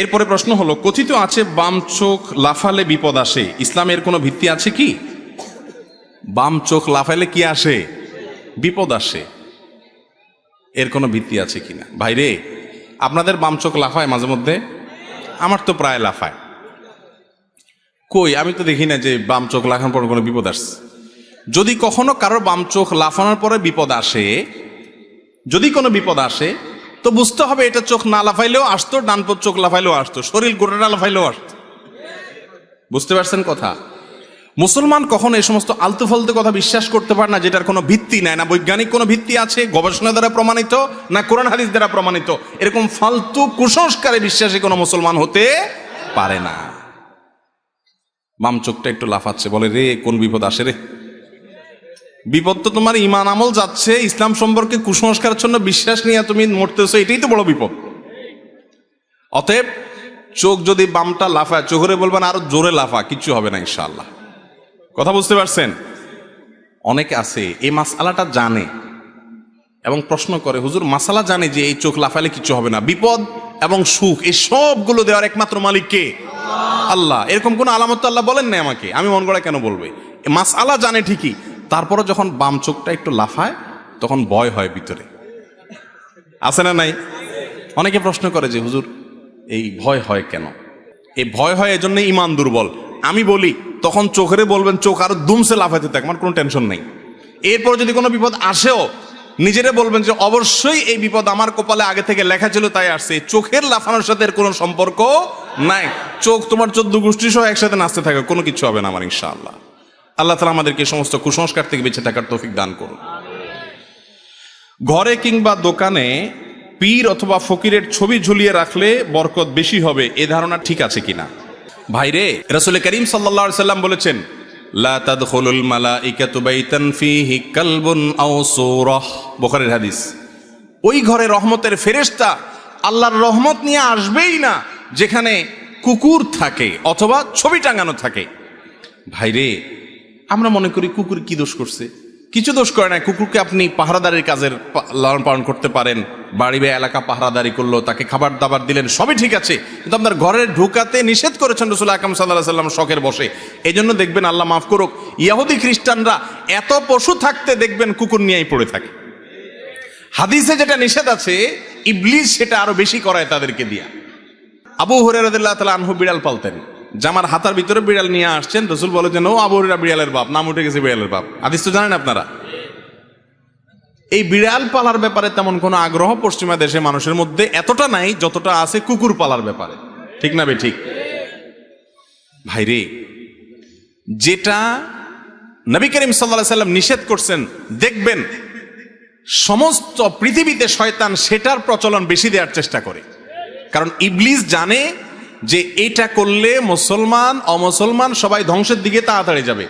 এরপরে প্রশ্ন হলো, কথিত আছে বাম চোখ লাফালে বিপদ আসে। ইসলামের কোনো ভিত্তি আছে কি? বাম চোখ লাফালে কি আসে? বিপদ আসে। এর কোনো ভিত্তি আছে কি না? ভাইরে আপনাদের বাম চোখ লাফায় মাঝে মধ্যে? আমার তো প্রায় লাফায়। কই, আমি তো দেখি না যে বাম চোখ লাফানোর পর কোনো বিপদ আসছে। যদি কখনো কারোর বাম চোখ লাফানোর পরে বিপদ আসে, যদি কোনো বিপদ আসে তো বুঝতে হবে এটা চোখ না লাফাইলেও আসতো, ডান পর চোখ লাফাইলেও আসতো, শরীর গোটাটা লাফাইলেও আসতো। বুঝতে পারছেন কথা? মুসলমান কখনো এই সমস্ত আলতু ফালতু কথা বিশ্বাস করতে পারে না, যেটার কোনো ভিত্তি নাই, না বৈজ্ঞানিক কোনো ভিত্তি আছে, গবেষণা দ্বারা প্রমাণিত, না কোরআন হাদিস দ্বারা প্রমাণিত। এরকম ফালতু কুসংস্কারে বিশ্বাসী কোনো মুসলমান হতে পারে না। বাম চোখটা একটু লাফাচ্ছে, বলে, রে, কোন বিপদ আসে রে? বিপদ তো তোমার ইমান আমল যাচ্ছে, ইসলাম সম্পর্কে কুসংস্কারের জন্য বিশ্বাস নিয়ে তুমি মরতেছো, এটাই তো বড় বিপদ। অতএব চোখ যদি বামটা লাফায়, চোখরে বলবেন আরও জোরে লাফা, কিচ্ছু হবে না ইনশাআল্লাহ। কথা বুঝতে পারছেন? অনেকে আছে, এই মাসালাটা জানে এবং প্রশ্ন করে, হুজুর, মাসালা জানে যে এই চোখ লাফালে কিছু হবে না। বিপদ এবং সুখ, এই সবগুলো দেওয়ার একমাত্র মালিক কে? আল্লাহ। এরকম কোন আলামত আল্লাহ বলেন না আমাকে। আমি মন গড়া কেন বলবে? মাসালা জানে ঠিকই তারপরে যখন বাম চোখটা একটু লাফায়, তখন ভয় হয় ভিতরে। আছে না নাই? অনেকে প্রশ্ন করে যে, হুজুর, এই ভয় হয় কেন? এই ভয় হয় এজন্য ইমান দুর্বল। আমি বলি, তখন চোখেরে বলবেন, চোখ আরও দুমসে লাফাইতে থাকে, আমার কোনো টেনশন নেই। এরপর যদি কোনো বিপদ আসেও, নিজেরে বলবেন যে, অবশ্যই এই বিপদ আমার কপালে আগে থেকে লেখা ছিল, তাই আসছে। চোখের লাফানোর সাথে এর কোনো সম্পর্ক নাই। চোখ তোমার চোদ্দ গোষ্ঠী সহ একসাথে নাচতে থাকে, কোনো কিছু হবে না আমার, ইনশাআল্লাহ। আল্লাহ তালা আমাদেরকে সমস্ত কুসংস্কার থেকে বেঁচে থাকার তৌফিক দান করুন। ঘরে কিংবা দোকানে পীর অথবা ফকিরের ছবি ঝুলিয়ে রাখলে বরকত বেশি হবে, এ ধারণা ঠিক আছে কিনা? ভাইরে রাসূল করিম আলাইহি সাল্লাম বলেছেন বুখারীর হাদিস। ওই ঘরে রহমতের ফেরেশতা আল্লাহর রহমত নিয়ে আসবেই না, যেখানে কুকুর থাকে অথবা ছবি টাঙানো থাকে। ভাইরে আমরা মনে করি কুকুর কি দোষ করছে? কিছু দোষ করে না, কুকুরকে আপনি পাহারাদারির কাজের লালন পালন করতে পারেন। বাড়ি বা এলাকা পাহারাদারি করল, তাকে খাবার দাবার দিলেন, সবই ঠিক আছে। কিন্তু আপনার ঘরে ঢুকাতে নিষেধ করেছেন রসুল আকাম সাল্লাহ সাল্লাম শখের বসে। এই জন্য দেখবেন আল্লাহ মাফ করুক, ইয়াহুদি খ্রিস্টানরা এত পশু থাকতে দেখবেন কুকুর নিয়েই পড়ে থাকে। হাদিসে যেটা নিষেধ আছে, ইবলিস সেটা আরও বেশি করায় তাদেরকে দিয়া। আবু হরেরাদিল্লাহ তালা আনহু বিড়াল পালতেন। জামার হাতার ভিতরে বিড়াল নিয়ে আসছেন, রসুল বলে যেন ও আবু হরেরা বিড়ালের বাপ, নাম উঠে গেছে বিড়ালের বাপ। আদিস তো জানেন আপনারা? এই বিড়াল পালার ব্যাপারে তেমন কোনো আগ্রহ পশ্চিমা দেশে মানুষের মধ্যে এতটা নাই যতটা আছে কুকুর পালার ব্যাপারে। ঠিক না বে, ঠিক? ভাইরে যেটা নবী করিম সাল্লাহ সাল্লাম নিষেধ করছেন, দেখবেন সমস্ত পৃথিবীতে শয়তান সেটার প্রচলন বেশি দেওয়ার চেষ্টা করে। কারণ ইবলিস জানে যে এটা করলে মুসলমান অমুসলমান সবাই ধ্বংসের দিকে তাড়াতাড়ি যাবে।